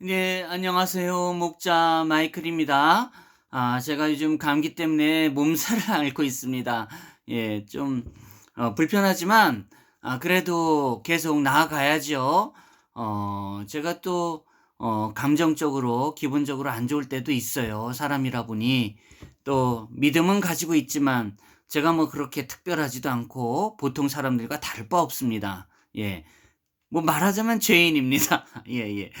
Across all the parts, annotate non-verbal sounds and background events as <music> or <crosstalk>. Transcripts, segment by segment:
네, 안녕하세요. 목자 마이클입니다. 아, 제가 요즘 감기 때문에 몸살을 <laughs> 앓고 있습니다. 예, 좀, 어, 불편하지만, 아, 그래도 계속 나아가야죠. 어, 제가 또, 어, 감정적으로, 기분적으로 안 좋을 때도 있어요. 사람이라 보니. 또, 믿음은 가지고 있지만, 제가 뭐 그렇게 특별하지도 않고, 보통 사람들과 다를 바 없습니다. 예. 뭐 말하자면 죄인입니다. <laughs> 예, 예.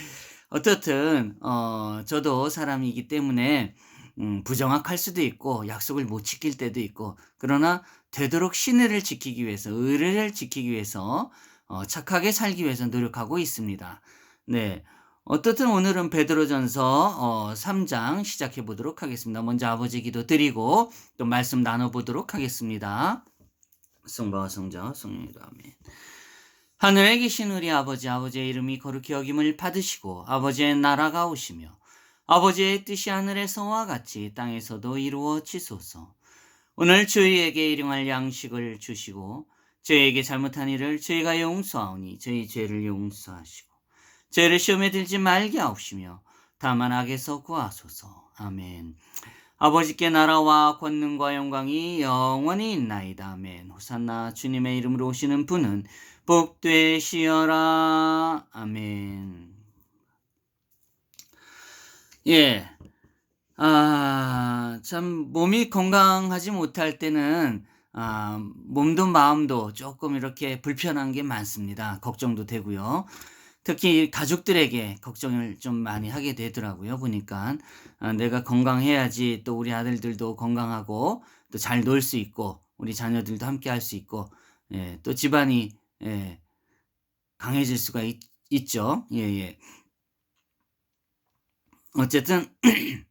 어떻든 어 저도 사람이기 때문에 음 부정확할 수도 있고 약속을 못 지킬 때도 있고 그러나 되도록 신의를 지키기 위해서 의를 지키기 위해서 어 착하게 살기 위해서 노력하고 있습니다. 네. 어떻든 오늘은 베드로전서 어 3장 시작해 보도록 하겠습니다. 먼저 아버지 기도 드리고 또 말씀 나눠 보도록 하겠습니다. 성부와 성자와 성령이로 아멘. 하늘에 계신 우리 아버지 아버지의 이름이 거룩히 여김을 받으시고 아버지의 나라가 오시며 아버지의 뜻이 하늘에서와 같이 땅에서도 이루어지소서. 오늘 저희에게 일용할 양식을 주시고 저희에게 잘못한 일을 저희가 용서하오니 저희 죄를 용서하시고 죄를 시험에 들지 말게 하옵시며 다만 악에서 구하소서. 아멘. 아버지께 나라와 권능과 영광이 영원히 있나이다. 아멘. 호산나 주님의 이름으로 오시는 분은 복되시어라. 아멘. 예. 아, 참, 몸이 건강하지 못할 때는, 아, 몸도 마음도 조금 이렇게 불편한 게 많습니다. 걱정도 되고요. 특히 가족들에게 걱정을 좀 많이 하게 되더라고요. 보니까. 아, 내가 건강해야지 또 우리 아들들도 건강하고 또 잘 놀 수 있고 우리 자녀들도 함께 할 수 있고 예, 또 집안이 예, 강해질 수가 있, 있죠. 예, 예. 어쨌든 <clears throat>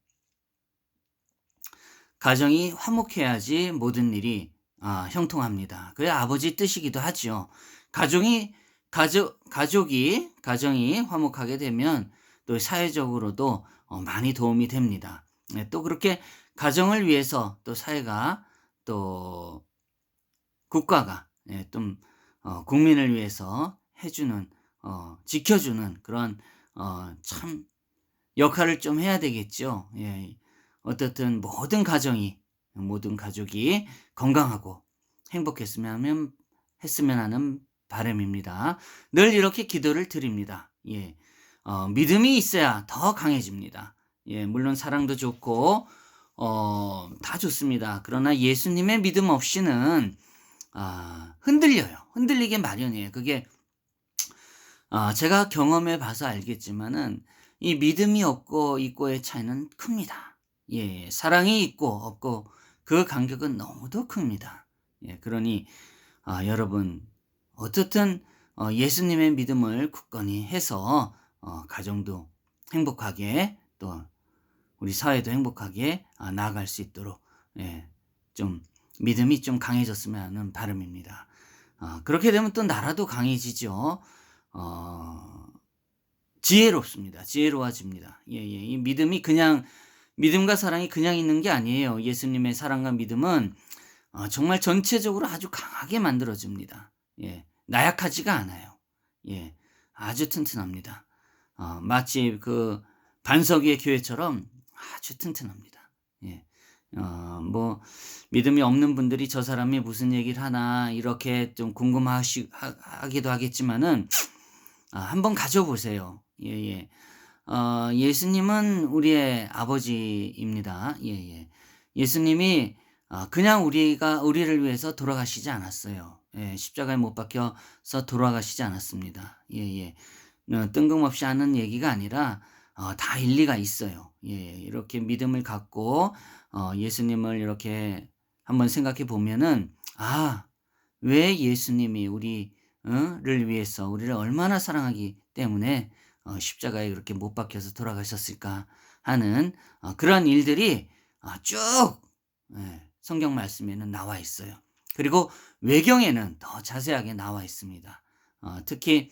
가정이 화목해야지 모든 일이 아, 형통합니다. 그게 아버지 뜻이기도 하죠. 가정이 가족 가족이 가정이 화목하게 되면 또 사회적으로도 어, 많이 도움이 됩니다. 네, 또 그렇게 가정을 위해서 또 사회가 또 국가가 예, 좀 어, 국민을 위해서 해주는 어, 지켜주는 그런 어, 참 역할을 좀 해야 되겠죠. 예. 어떻든 모든 가정이 모든 가족이 건강하고 행복했으면 했으면 하는 바람입니다. 늘 이렇게 기도를 드립니다. 예. 어, 믿음이 있어야 더 강해집니다. 예, 물론 사랑도 좋고 어, 다 좋습니다. 그러나 예수님의 믿음 없이는 아, 흔들려요. 흔들리게 마련이에요. 그게 아, 제가 경험해 봐서 알겠지만은 이 믿음이 없고 있고의 차이는 큽니다. 예, 사랑이 있고 없고 그 간격은 너무도 큽니다. 예, 그러니 아, 여러분 어떻든 어, 예수님의 믿음을 굳건히 해서 어, 가정도 행복하게 또 우리 사회도 행복하게 아, 나아갈 수 있도록 예, 좀 믿음이 좀 강해졌으면 하는 바람입니다. 어, 그렇게 되면 또 나라도 강해지죠. 어, 지혜롭습니다. 지혜로워집니다. 예, 예. 이 믿음이 그냥 믿음과 사랑이 그냥 있는 게 아니에요. 예수님의 사랑과 믿음은 어, 정말 전체적으로 아주 강하게 만들어집니다. 예, 나약하지가 않아요. 예, 아주 튼튼합니다. 어, 마치 그 반석의 교회처럼 아주 튼튼합니다. 예, 어, 뭐 믿음이 없는 분들이 저 사람이 무슨 얘기를 하나 이렇게 좀 궁금하기도 하겠지만은 아, 한번 가져보세요. 예, 예. 어, 예수님은 우리의 아버지입니다. 예, 예. 예수님이 어, 그냥 우리가 우리를 위해서 돌아가시지 않았어요. 예, 십자가에 못 박혀서 돌아가시지 않았습니다. 예, 예. 어, 뜬금없이 하는 얘기가 아니라 어, 다 일리가 있어요. 예, 이렇게 믿음을 갖고 어, 예수님을 이렇게 한번 생각해 보면은 아, 왜 예수님이 우리를 위해서 우리를 얼마나 사랑하기 때문에 어, 십자가에 그렇게 못 박혀서 돌아가셨을까 하는 어, 그런 일들이 어, 쭉 예, 성경 말씀에는 나와 있어요. 그리고 외경에는 더 자세하게 나와 있습니다. 어, 특히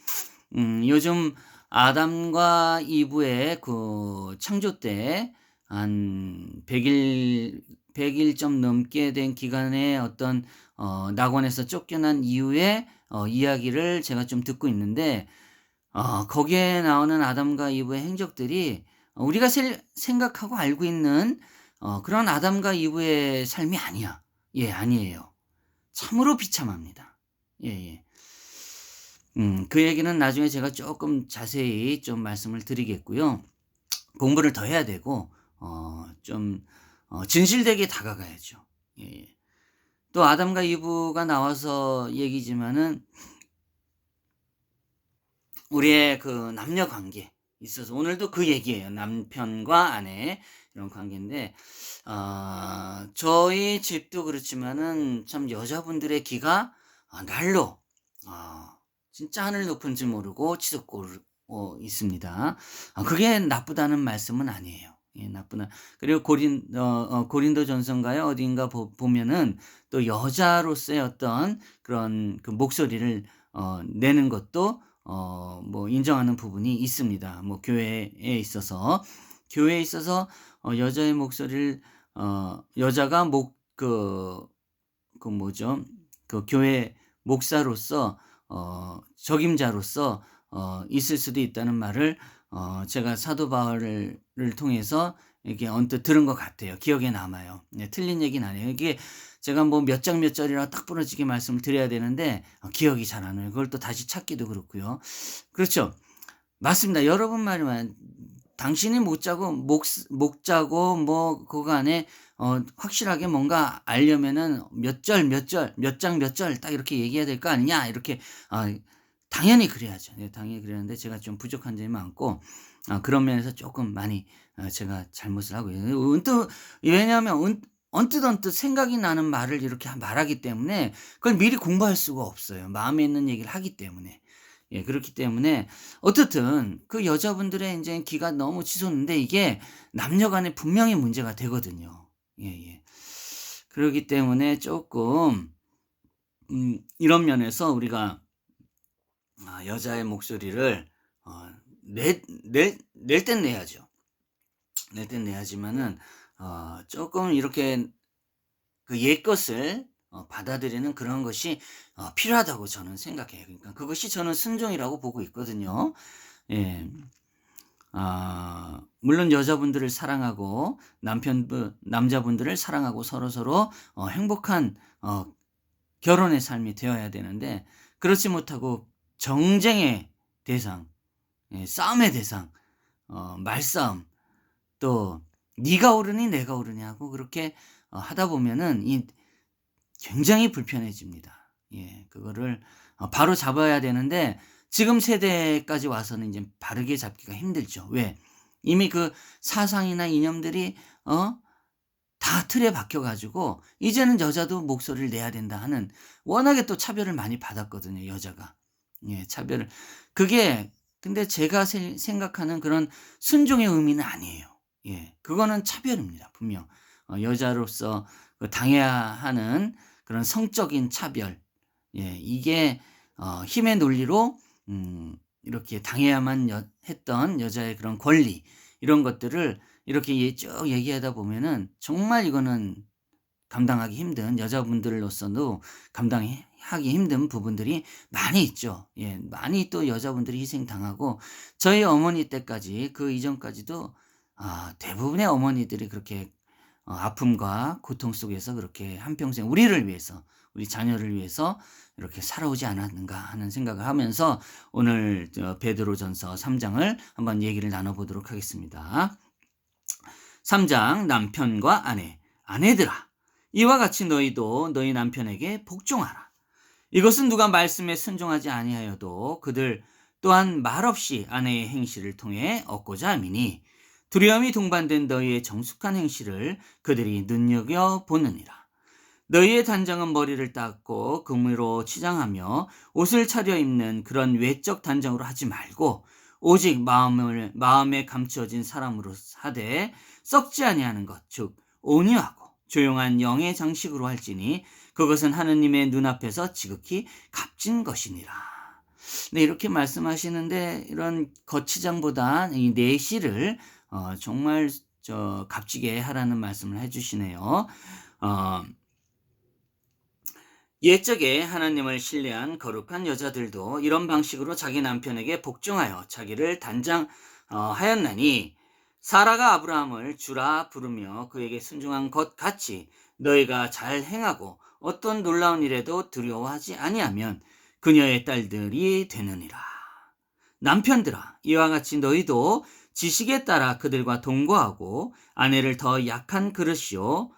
음, 요즘 아담과 이브의 그 창조 때 한 100일 100일 좀 넘게 된 기간에 어떤 어, 낙원에서 쫓겨난 이후에 어, 이야기를 제가 좀 듣고 있는데 어 거기에 나오는 아담과 이브의 행적들이 우리가 셀 생각하고 알고 있는 어 그런 아담과 이브의 삶이 아니야. 예 아니에요. 참으로 비참합니다. 예 예. 음 그 얘기는 나중에 제가 쪼끔 자세히 좀 말씀을 드리겠고요. 공부를 더 해야 되고 어 좀 어 진실되게 다가가야죠. 예예. 또 아담과 이브가 나와서 얘기지만은 우리의 그 남녀 관계에 있어서 오늘도 그 얘기예요. 남편과 아내 이런 관계인데 어 저희 집도 그렇지만은 참 여자분들의 기가 아 날로 어 진짜 하늘 높은 줄 모르고 치솟고 있습니다. 아 그게 나쁘다는 말씀은 아니에요. 예 나쁘다. 그리고 고린 어 어 고린도 전서인가요? 어딘가 보 보면은 또 여자로서의 어떤 그런 그 목소리를 어 내는 것도 어뭐 인정하는 부분이 있습니다. 뭐 교회에 있어서. 교회에 있어서 어 여자의 목소리를 어 여자가 목그그 뭐죠? 그 교회 목사로서 어 적임자로서 어 있을 수도 있다는 말을 어 제가 사도 바울을 통해서 이렇게 언뜻 들은 것 같아요. 기억에 남아요. 네 틀린 얘기는 아니에요. 이게 제가 뭐 몇 장 몇 절이라 딱 부러지게 말씀을 드려야 되는데 어 기억이 잘 안 나요. 그걸 또 다시 찾기도 그렇고요. 그렇죠. 맞습니다. 여러분 말만 당신이 못 자고 목 목 자고 뭐 그간에 어 확실하게 뭔가 알려면은 몇 절, 몇 절, 몇 장 몇 절 딱 이렇게 얘기해야 될 거 아니냐 이렇게 아 당연히 그래야죠. 네 당연히 그랬는데 제가 좀 부족한 점이 많고 아 그런 면에서 쪼끔 많이 어 제가 잘못을 하고 있는 언뜻 왜냐하면 언 언뜻 언뜻 생각이 나는 말을 이렇게 말하기 때문에 그걸 미리 공부할 수가 없어요. 마음에 있는 얘기를 하기 때문에. 예 그렇기 때문에 어떻든 그 여자분들의 인제 기가 너무 치솟는데 이게 남녀 간에 분명히 문제가 되거든요. 예 예. 그러기 때문에 쪼끔 음 이런 면에서 우리가 아 여자의 목소리를 어내 낼낼 땐 내야죠. 낼 땐 내야지만은 어 쪼끔 이렇게 그 옛것을 어 받아들이는 그런 것이 어 필요하다고 저는 생각해요. 그러니까 그것이 저는 순종이라고 보고 있거든요. 예. 아 물론 여자분들을 사랑하고 남편분 남자분들을 사랑하고 서로 서로 어 행복한 어 결혼의 삶이 되어야 되는데 그렇지 못하고 정쟁의 대상, 예 싸움의 대상, 어 말싸움 또 네가 옳으니 내가 옳으냐 하고 그렇게 어 하다 보면은 이 굉장히 불편해집니다. 예 그거를 어 바로 잡아야 되는데 지금 세대까지 와서는 인제 바르게 잡기가 힘들죠. 왜? 이미 그 사상이나 이념들이 어 다 틀에 박혀 가지고 이제는 여자도 목소리를 내야 된다 하는 워낙에 또 차별을 많이 받았거든요 여자가. 예 차별을 그게 근데 제가 세 생각하는 그런 순종의 의미는 아니에요. 예 그거는 차별입니다 분명. 어 여자로서 그 당해야 하는 그런 성적인 차별 예 이게 어 힘의 논리로 음 이렇게 당해야만 여 했던 여자의 그런 권리 이런 것들을 이렇게 예쭉 얘기하다 보면은 정말 이거는 감당하기 힘든 여자분들로서도 감당이 하기 힘든 부분들이 많이 있죠. 예 많이 또 여자분들이 희생당하고 저희 어머니 때까지 그 이전까지도 아 대부분의 어머니들이 그렇게 어 아픔과 고통 속에서 그렇게 한평생 우리를 위해서 우리 자녀를 위해서 이렇게 살아오지 않았는가 하는 생각을 하면서 오늘 저 베드로전서 3 장을 한번 얘기를 나눠 보도록 하겠습니다. 3장 남편과 아내, 아내들아 이와 같이 너희도 너희 남편에게 복종하라. 이것은 누가 말씀에 순종하지 아니하여도 그들 또한 말없이 아내의 행실을 통해 얻고자 함이니 두려움이 동반된 너희의 정숙한 행실을 그들이 눈여겨 보느니라. 너희의 단장은 머리를 닦고 금으로 치장하며 옷을 차려 입는 그런 외적 단장으로 하지 말고 오직 마음을 마음에 감추어진 사람으로 하되 썩지 아니하는 것 즉 온유하고 조용한 영의 장식으로 할지니 그것은 하느님의 눈앞에서 지극히 값진 것이니라. 네 이렇게 말씀하시는데 이런 거치장보다 이 내실을 어 정말 저 값지게 하라는 말씀을 해 주시네요. 어 옛적에 하나님을 신뢰한 거룩한 여자들도 이런 방식으로 자기 남편에게 복종하여 자기를 단장하였나니 사라가 아브라함을 주라 부르며 그에게 순종한 것 같이 너희가 잘 행하고 어떤 놀라운 일에도 두려워하지 아니하면 그녀의 딸들이 되느니라. 남편들아 이와 같이 너희도 지식에 따라 그들과 동거하고 아내를 더 약한 그릇이요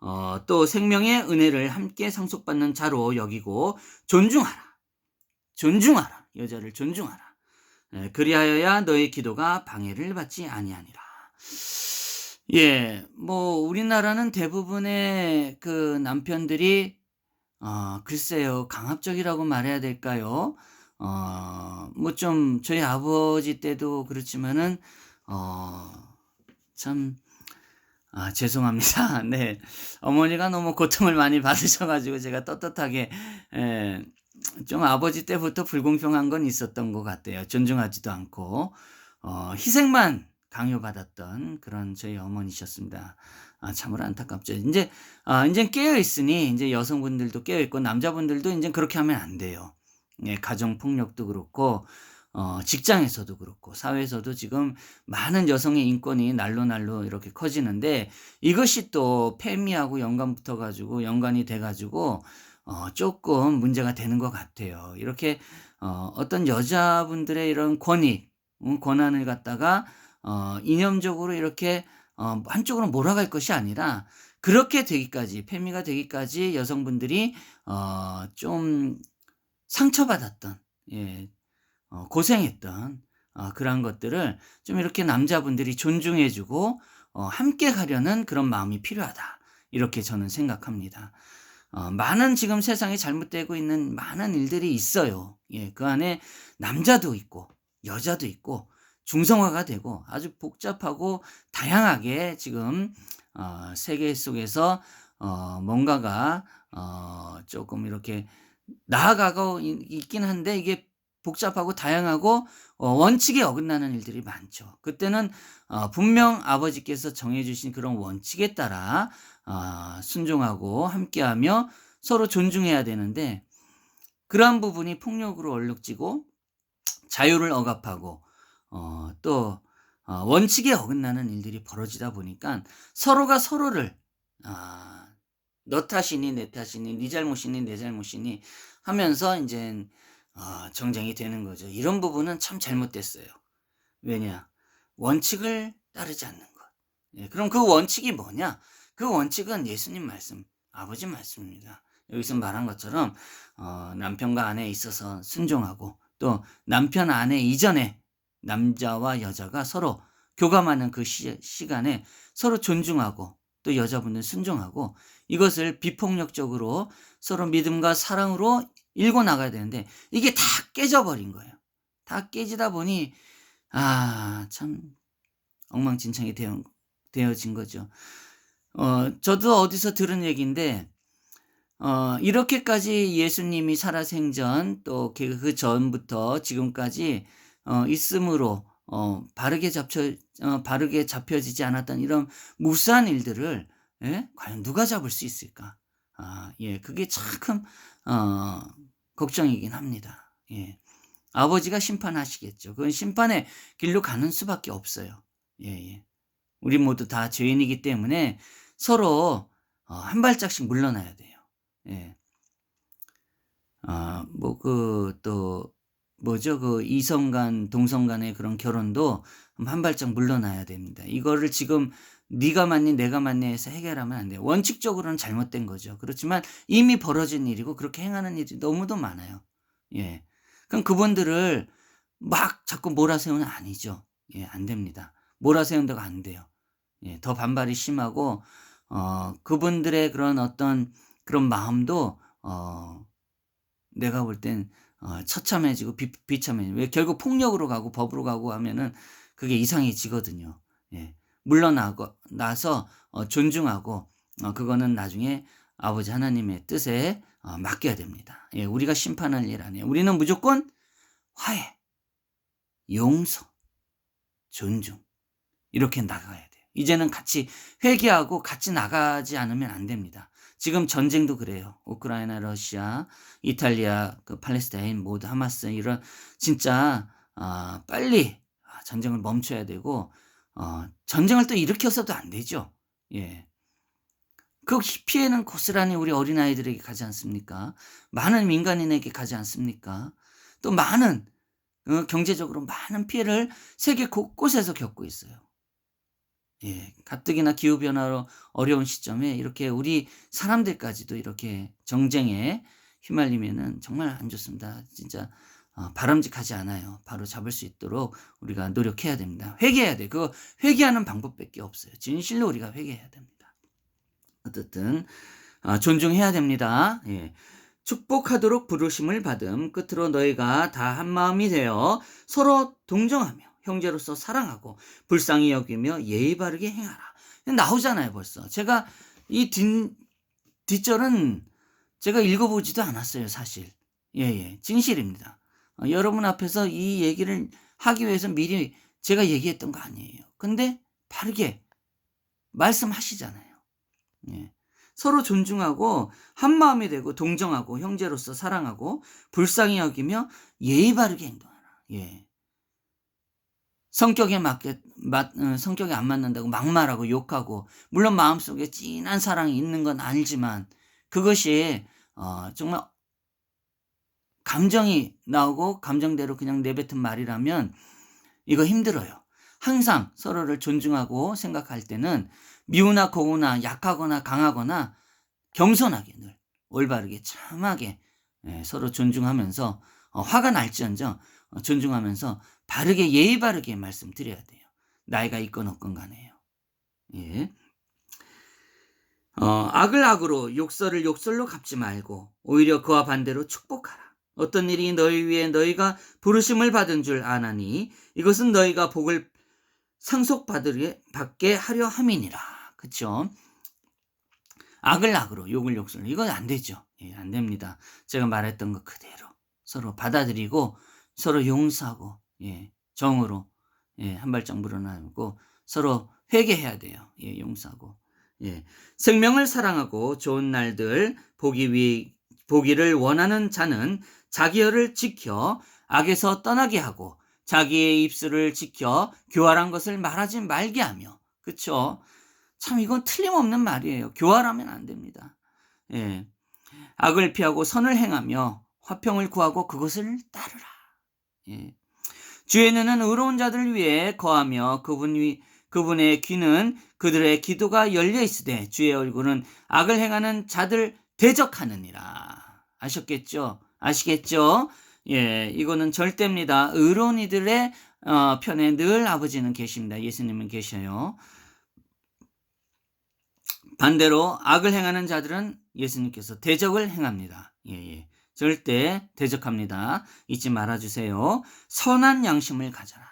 어, 또 생명의 은혜를 함께 상속받는 자로 여기고 존중하라. 존중하라. 여자를 존중하라. 에, 그리하여야 너의 기도가 방해를 받지 아니하니라. 예, 뭐 우리나라는 대부분의 그 남편들이 어, 글쎄요 강압적이라고 말해야 될까요? 어, 뭐 좀 저희 아버지 때도 그렇지만은 어, 참 아, 죄송합니다. <laughs> 네. 어머니가 너무 고통을 많이 받으셔가지고 제가 떳떳하게, 에, 좀 아버지 때부터 불공평한 건 있었던 것 같아요. 존중하지도 않고, 어, 희생만 강요받았던 그런 저희 어머니셨습니다. 아, 참으로 안타깝죠. 이제, 아, 이제 깨어있으니, 이제 여성분들도 깨어있고, 남자분들도 이제 그렇게 하면 안 돼요. 예, 가정폭력도 그렇고, 어, 직장에서도 그렇고 사회에서도 지금 많은 여성의 인권이 날로 날로 이렇게 커지는데 이것이 또 페미하고 연관 붙어 가지고 연관이 돼 가지고 어, 조금 문제가 되는 것 같아요. 이렇게 어, 어떤 여자분들의 이런 권익, 음, 권한을 갖다가 어, 이념적으로 이렇게 어, 한쪽으로 몰아갈 것이 아니라 그렇게 되기까지 페미가 되기까지 여성분들이 어, 좀 상처받았던 예, 어, 고생했던 어, 그러한 것들을 좀 이렇게 남자분들이 존중해주고 어, 함께 가려는 그런 마음이 필요하다. 이렇게 저는 생각합니다. 어, 많은 지금 세상에 잘못되고 있는 많은 일들이 있어요. 예, 그 안에 남자도 있고 여자도 있고 중성화가 되고 아주 복잡하고 다양하게 지금 어, 세계 속에서 어, 뭔가가 어, 조금 이렇게 나아가고 있긴 한데 이게 복잡하고 다양하고 어, 원칙에 어긋나는 일들이 많죠. 그때는 어, 분명 아버지께서 정해주신 그런 원칙에 따라 어, 순종하고 함께하며 서로 존중해야 되는데 그러한 부분이 폭력으로 얼룩지고 자유를 억압하고 어, 또 어, 원칙에 어긋나는 일들이 벌어지다 보니까 서로가 서로를 아, 너 탓이니 내 탓이니 네 잘못이니 내 잘못이니 하면서 이제 어, 정쟁이 되는 거죠. 이런 부분은 참 잘못됐어요. 왜냐? 원칙을 따르지 않는 것. 예, 그럼 그 원칙이 뭐냐? 그 원칙은 예수님 말씀, 아버지 말씀입니다. 여기서 말한 것처럼 어, 남편과 아내에 있어서 순종하고 또 남편 아내 이전에 남자와 여자가 서로 교감하는 그 시, 시간에 서로 존중하고 또 여자분들 순종하고 이것을 비폭력적으로 서로 믿음과 사랑으로 읽어 나가야 되는데 이게 다 깨져버린 거예요. 다 깨지다 보니 아 참 엉망진창이 되어, 되어진 거죠. 어 저도 어디서 들은 얘기인데 어 이렇게까지 예수님이 살아생전 또 그 전부터 지금까지 어 있음으로 어 바르게 잡혀 어 바르게 잡혀지지 않았던 이런 무수한 일들을 예? 과연 누가 잡을 수 있을까? 아, 예, 그게 참, 어, 걱정이긴 합니다. 예. 아버지가 심판하시겠죠. 그건 심판의 길로 가는 수밖에 없어요. 예, 예. 우리 모두 다 죄인이기 때문에 서로 어, 한 발짝씩 물러나야 돼요. 예. 아, 뭐, 그, 또, 뭐죠? 그 이성 간, 동성 간의 그런 결혼도 한 발짝 물러나야 됩니다. 이거를 지금 네가 맞니 내가 맞니 해서 해결하면 안 돼요. 원칙적으로는 잘못된 거죠. 그렇지만 이미 벌어진 일이고 그렇게 행하는 일이 너무도 많아요. 예. 그럼 그분들을 막 자꾸 몰아세우는 아니죠. 예, 안 됩니다. 몰아세운다고 안 돼요. 예, 더 반발이 심하고 어, 그분들의 그런 어떤 그런 마음도 어, 내가 볼땐 어, 처참해지고 비, 비참해지고 왜 결국 폭력으로 가고 법으로 가고 하면은 그게 이상해지거든요. 예. 물러나고 나서 어, 존중하고 어, 그거는 나중에 아버지 하나님의 뜻에 어, 맡겨야 됩니다. 예, 우리가 심판할 일 아니에요. 우리는 무조건 화해, 용서, 존중 이렇게 나가야 돼요. 이제는 같이 회개하고 같이 나가지 않으면 안 됩니다. 지금 전쟁도 그래요. 우크라이나, 러시아, 이탈리아, 그 팔레스타인 모두 하마스 이런 진짜 아, 빨리 전쟁을 멈춰야 되고 어, 전쟁을 또 일으켜서도 안 되죠. 예. 그 피해는 고스란히 우리 어린아이들에게 가지 않습니까? 많은 민간인에게 가지 않습니까? 또 많은 어, 경제적으로 많은 피해를 세계 곳곳에서 겪고 있어요. 예, 가뜩이나 기후 변화로 어려운 시점에 이렇게 우리 사람들까지도 이렇게 정쟁에 휘말리면은 정말 안 좋습니다. 진짜 어, 바람직하지 않아요. 바로 잡을 수 있도록 우리가 노력해야 됩니다. 회개해야 돼. 그 회개하는 방법밖에 없어요. 진실로 우리가 회개해야 됩니다. 어쨌든 어, 존중해야 됩니다. 예. 축복하도록 부르심을 받음 끝으로 너희가 다 한 마음이 되어 서로 동정하며 형제로서 사랑하고 불쌍히 여기며 예의 바르게 행하라. 나오잖아요, 벌써. 제가 이 뒷, 뒷절은 제가 읽어보지도 않았어요, 사실. 예, 예. 진실입니다. 어, 여러분 앞에서 이 얘기를 하기 위해서 미리 제가 얘기했던 거 아니에요. 근데 바르게 말씀하시잖아요. 예. 서로 존중하고 한 마음이 되고 동정하고 형제로서 사랑하고 불쌍히 여기며 예의 바르게 행동하라. 예. 성격에 맞게 맞, 어, 성격에 안 맞는다고 막말하고 욕하고 물론 마음속에 진한 사랑이 있는 건 알지만 그것이 어, 정말 감정이 나오고 감정대로 그냥 내뱉은 말이라면 이거 힘들어요. 항상 서로를 존중하고 생각할 때는 미우나 고우나 약하거나 강하거나 겸손하게 늘 올바르게 참하게 예, 서로 존중하면서 어, 화가 날지언정 어, 존중하면서 바르게 예의 바르게 말씀드려야 돼요. 나이가 있건 없건 간에요. 예. 어, 악을 악으로 욕설을 욕설로 갚지 말고 오히려 그와 반대로 축복하라. 어떤 일이 너희 위에 너희가 부르심을 받은 줄 아나니 이것은 너희가 복을 상속받게 하려 함이니라. 그쵸? 악을 악으로 욕을 욕설로 이건 안 되죠. 예, 안 됩니다. 제가 말했던 것 그대로 서로 받아들이고 서로 용서하고 예, 정으로 예, 한 발짝 물어나고 서로 회개해야 돼요. 예, 용서하고 예, 생명을 사랑하고 좋은 날들 보기 위 보기를 원하는 자는 자기 혀를 지켜 악에서 떠나게 하고 자기의 입술을 지켜 교활한 것을 말하지 말게 하며 그쵸? 참 이건 틀림없는 말이에요. 교활하면 안 됩니다. 예. 악을 피하고 선을 행하며 화평을 구하고 그것을 따르라. 예. 눈은 의로운 자들을 위해 거하며 그분 위 그분의 귀는 그들의 기도가 열려 있으되 주의 얼굴은 악을 행하는 자들 대적하느니라. 아셨겠죠? 아시겠죠? 예, 이거는 절대입니다. 의로운 이들의 어, 편에 늘 아버지는 계십니다. 예수님은 계셔요. 반대로 악을 행하는 자들은 예수님께서 대적을 행합니다. 예, 예. 절대 대적합니다. 잊지 말아주세요. 선한 양심을 가져라.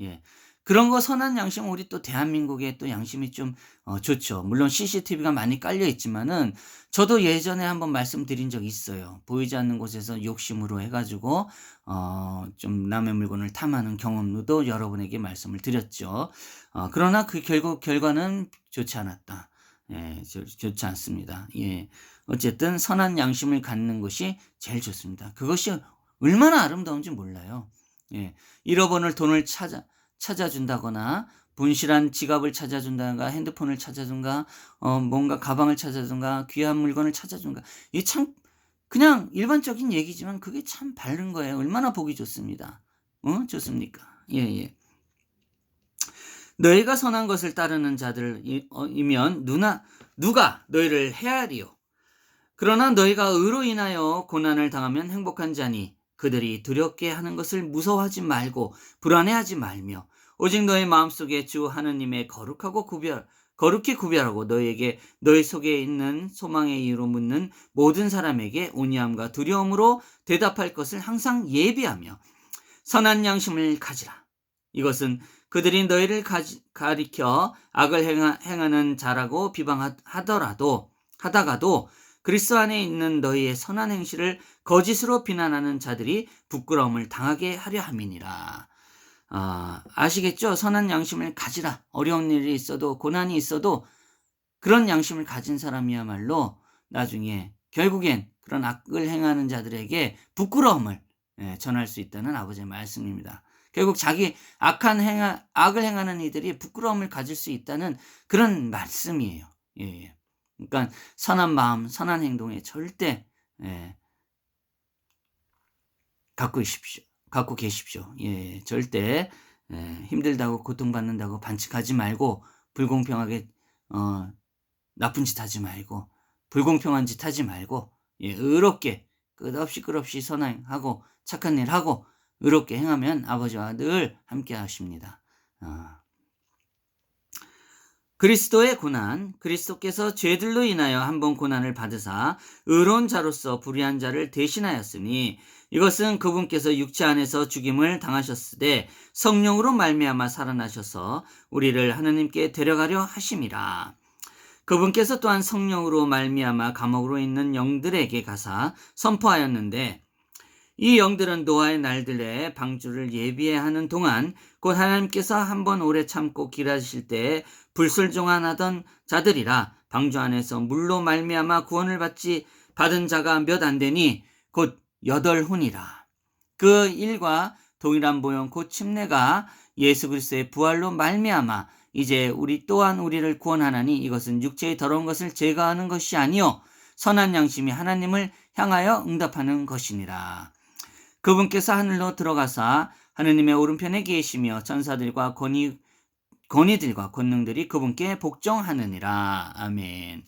예. 그런 거 선한 양심 우리 또 대한민국의 또 양심이 좀 어, 좋죠. 물론 CCTV가 많이 깔려 있지만은 저도 예전에 한번 말씀드린 적 있어요. 보이지 않는 곳에서 욕심으로 해가지고 어, 좀 남의 물건을 탐하는 경험도 여러분에게 말씀을 드렸죠. 어, 그러나 그 결국 결과는 좋지 않았다. 예, 좋지 않습니다. 예. 어쨌든 선한 양심을 갖는 것이 제일 좋습니다. 그것이 얼마나 아름다운지 몰라요. 예. 잃어버릴 돈을 찾아 찾아준다거나 분실한 지갑을 찾아준다든가 핸드폰을 찾아준가 어 뭔가 가방을 찾아준가 귀한 물건을 찾아준가 이게 참 그냥 일반적인 얘기지만 그게 참 바른 거예요. 얼마나 보기 좋습니다. 어 좋습니까? 예 예. 예. 너희가 선한 것을 따르는 자들이면 누나 누가 너희를 헤아리요. 그러나 너희가 의로 인하여 고난을 당하면 행복한 자니 그들이 두렵게 하는 것을 무서워하지 말고 불안해하지 말며 오직 너희 마음속에 주 하느님의 거룩하고 구별 거룩히 구별하고 너희에게 너희 속에 있는 소망의 이유로 묻는 모든 사람에게 온유함과 두려움으로 대답할 것을 항상 예비하며 선한 양심을 가지라. 이것은 그들이 너희를 가리켜 악을 행하는 자라고 비방하더라도 하다가도 그리스도 안에 있는 너희의 선한 행실을 거짓으로 비난하는 자들이 부끄러움을 당하게 하려 함이니라. 아, 아시겠죠? 선한 양심을 가지라. 어려운 일이 있어도 고난이 있어도 그런 양심을 가진 사람이야말로 나중에 결국엔 그런 악을 행하는 자들에게 부끄러움을 예, 전할 수 있다는 아버지의 말씀입니다. 결국 자기 악한 행하, 악을 행하는 이들이 부끄러움을 가질 수 있다는 그런 말씀이에요. 예, 예. 그러니까 선한 마음, 선한 행동에 절대 예, 갖고 계십시오. 갖고 계십시오. 예, 절대 예, 힘들다고 고통받는다고 반칙하지 말고 불공평하게 어, 나쁜 짓 하지 말고 불공평한 짓 하지 말고 예, 의롭게 끝없이 끝없이 선행하고 착한 일 하고 의롭게 행하면 아버지와 늘 함께 하십니다. 어. 그리스도의 고난, 그리스도께서 죄들로 인하여 한 번 고난을 받으사 의로운 자로서 불의한 자를 대신하였으니 이것은 그분께서 육체 안에서 죽임을 당하셨으되 성령으로 말미암아 살아나셔서 우리를 하느님께 데려가려 하심이라. 그분께서 또한 성령으로 말미암아 감옥으로 있는 영들에게 가사 선포하였는데 이 영들은 노아의 날들에 방주를 예비해 하는 동안 곧 하나님께서 한 번 오래 참고 기다리실 때에 불순종하던 자들이라 방주 안에서 물로 말미암아 구원을 받지 받은 자가 몇 안 되니 곧 여덟 훈이라. 그 일과 동일한 모형 곧 침례가 예수 그리스도의 부활로 말미암아 이제 우리 또한 우리를 구원하나니 이것은 육체의 더러운 것을 제거하는 것이 아니요 선한 양심이 하나님을 향하여 응답하는 것이니라. 그분께서 하늘로 들어가사 하느님의 오른편에 계시며 천사들과 권위 권위들과 권능들이 그분께 복종하느니라. 아멘.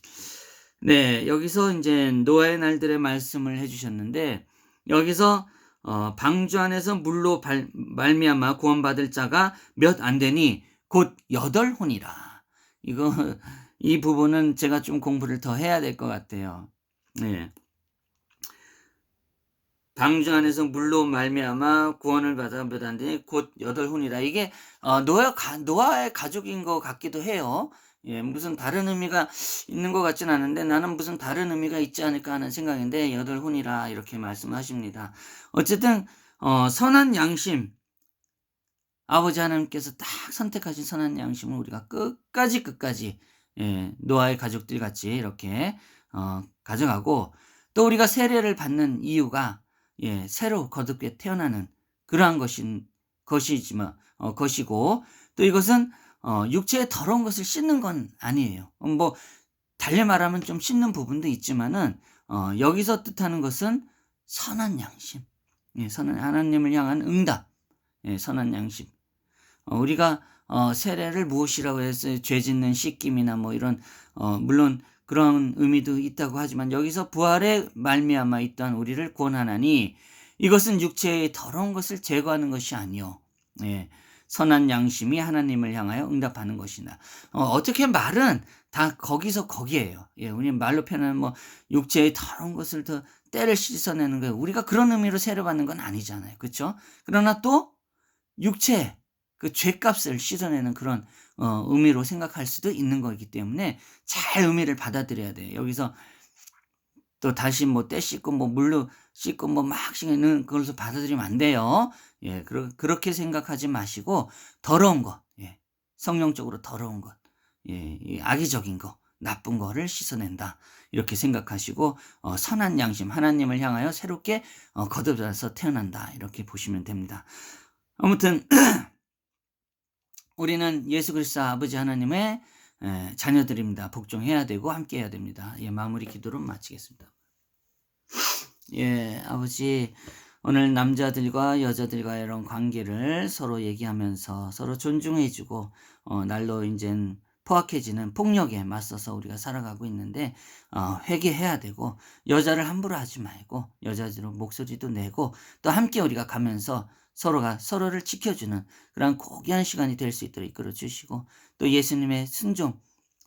네, 여기서 이제 노아의 날들의 말씀을 해주셨는데 여기서 어, 방주 안에서 물로 발, 말미암아 구원받을 자가 몇 안 되니 곧 여덟 혼이라. 이거 이 부분은 제가 좀 공부를 더 해야 될 것 같아요. 네. 방주 안에서 물로 말미암아 구원을 받아 몇안 되니 곧 여덟 혼이라. 이게 어, 노아 가, 노아의 가족인 것 같기도 해요. 예, 무슨 다른 의미가 있는 것 같진 않은데 나는 무슨 다른 의미가 있지 않을까 하는 생각인데 여덟 혼이라 이렇게 말씀하십니다. 어쨌든 어, 선한 양심 아버지 하나님께서 딱 선택하신 선한 양심을 우리가 끝까지 끝까지 예, 노아의 가족들 같이 이렇게 어, 가져가고 또 우리가 세례를 받는 이유가 예, 새로 거듭게 태어나는 그러한 것인 것이지만 어, 것이고 또 이것은 어, 육체의 더러운 것을 씻는 건 아니에요. 어, 뭐 달리 말하면 좀 씻는 부분도 있지만은 어, 여기서 뜻하는 것은 선한 양심, 예, 선한 하나님을 향한 응답, 예, 선한 양심. 어, 우리가 어, 세례를 무엇이라고 해서 죄 짓는 씻김이나 뭐 이런 어, 물론 그런 의미도 있다고 하지만 여기서 부활의 말미암아 있던 우리를 구원하나니 이것은 육체의 더러운 것을 제거하는 것이 아니요. 예. 선한 양심이 하나님을 향하여 응답하는 것이나 어, 떻게 말은 다 거기서 거기에요. 예, 우리 말로 표현하면 뭐 육체의 더러운 것을 더 때를 씻어내는 거예요. 우리가 그런 의미로 세례받는 건 아니잖아요. 그렇죠? 그러나 또 육체 그 죄값을 씻어내는 그런 어, 의미로 생각할 수도 있는 거기 때문에 잘 의미를 받아들여야 돼요. 여기서 또 다시 뭐 때 씻고 뭐 물로 씻고 뭐 막 씻는 그걸로 받아들이면 안 돼요. 예, 그러, 그렇게 생각하지 마시고 더러운 것, 예, 성령적으로 더러운 것, 예, 악의적인 거, 나쁜 거를 씻어낸다. 이렇게 생각하시고 어, 선한 양심 하나님을 향하여 새롭게 어, 거듭나서 태어난다. 이렇게 보시면 됩니다. 아무튼 <clears throat> 우리는 예수 그리스도 아버지 하나님의 자녀들입니다. 복종해야 되고 함께 해야 됩니다. 예, 마무리 기도로 마치겠습니다. 예, 아버지 오늘 남자들과 여자들과 이런 관계를 서로 얘기하면서 서로 존중해주고 어, 날로 이제 포악해지는 폭력에 맞서서 우리가 살아가고 있는데 어, 회개해야 되고 여자를 함부로 하지 말고 여자들로 목소리도 내고 또 함께 우리가 가면서 서로가 서로를 지켜주는 그런 고귀한 시간이 될 수 있도록 이끌어 주시고 또 예수님의 순종,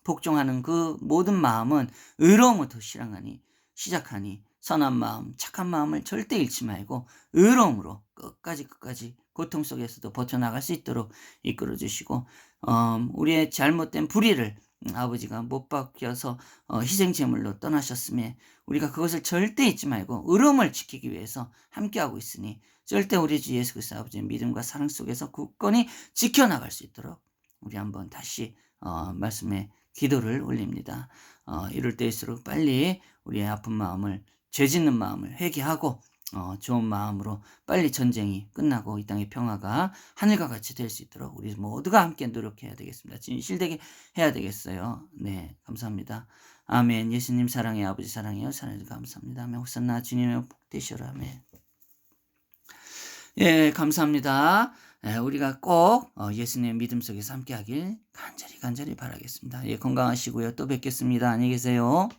복종하는 그 모든 마음은 의로움부터 실행하니 시작하니 선한 마음, 착한 마음을 절대 잃지 말고 의로움으로 끝까지 끝까지 고통 속에서도 버텨나갈 수 있도록 이끌어 주시고 어, 우리의 잘못된 불의를 아버지가 못 박혀서 어, 희생제물로 떠나셨음에 우리가 그것을 절대 잊지 말고 의로움을 지키기 위해서 함께하고 있으니 절대 우리 주 예수 그리스도 아버지의 믿음과 사랑 속에서 굳건히 지켜나갈 수 있도록 우리 한번 다시 어, 말씀에 기도를 올립니다. 어, 이럴 때일수록 빨리 우리의 아픈 마음을 죄 짓는 마음을 회개하고 어, 좋은 마음으로 빨리 전쟁이 끝나고 이 땅의 평화가 하늘과 같이 될 수 있도록 우리 모두가 함께 노력해야 되겠습니다. 진실되게 해야 되겠어요. 네, 감사합니다. 아멘. 예수님 사랑해 아버지 사랑해요. 사랑해 감사합니다. 아멘. 호산나 주님의 복 되시라. 아멘. 예, 감사합니다. 예, 우리가 꼭 어, 예수님의 믿음 속에서 함께하길 간절히 간절히 바라겠습니다. 예, 건강하시고요. 또 뵙겠습니다. 안녕히 계세요.